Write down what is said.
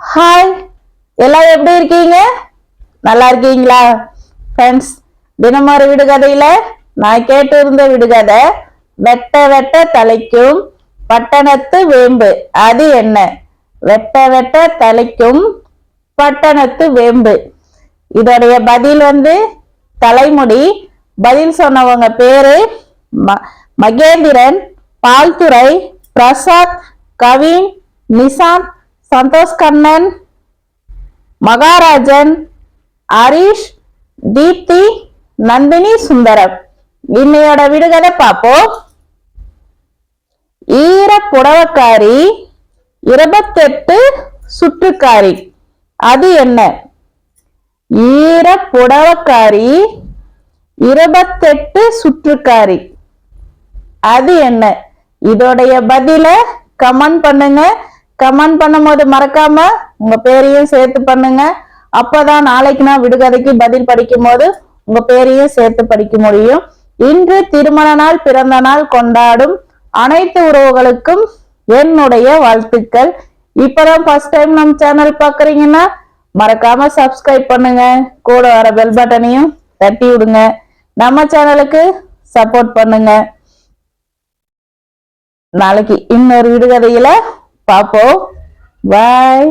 Hi எல்லாம் எப்படி இருக்கீங்க? நல்லா இருக்கீங்களா? ஃப்ரெண்ட்ஸ் தினமொரு விடுகதையில நான் கேட்டு இருந்த விடுகதை வெட்ட வெட்ட தலைக்கும் பட்டணத்து வேம்பு. அது என்ன? வெட்ட வெட்ட தலைக்கும் பட்டணத்து வேம்பு. இதோடைய பதில் வந்து தலைமுடி. பதில் சொன்னவங்க பேரு ம- மகேந்திரன் பால்துறை பிரசாத் கவின் நிசாந்த் சந்தோஷ் கண்ணன் மகாராஜன் ஹரிஷ் தீப்தி நந்தினி சுந்தரம். இன்னையோட விடுகதை பார்ப்போம். ஈர புடவக்காரி இருபத்தெட்டு சுற்றுக்காரி. அது என்ன? ஈர புடவக்காரி இருபத்தெட்டு சுற்றுக்காரி. அது என்ன? இதோடைய பதில கமெண்ட் பண்ணுங்க. கமெண்ட் பண்ணும்போது மறக்காம உங்க பேரையும் சேர்த்து பண்ணுங்க. அப்பதான் நாளைக்கு நான் விடுகதைக்கு பதில் படிக்கும் போது உங்க பேரையும் சேர்த்து படிக்க முடியும். இன்று திருமண நாள் பிறந்த நாள் கொண்டாடும் அனைத்து உறவுகளுக்கும் என்னுடைய வாழ்த்துக்கள். இப்பதான் ஃபர்ஸ்ட் டைம் நம்ம சேனல் பாக்குறீங்கன்னா மறக்காம சப்ஸ்கிரைப் பண்ணுங்க. கூட வர பெல் பட்டனையும் தட்டி விடுங்க. நம்ம சேனலுக்கு சப்போர்ட் பண்ணுங்க. நாளைக்கு இன்னொரு விடுகதையில பார்ப்போம் பாய்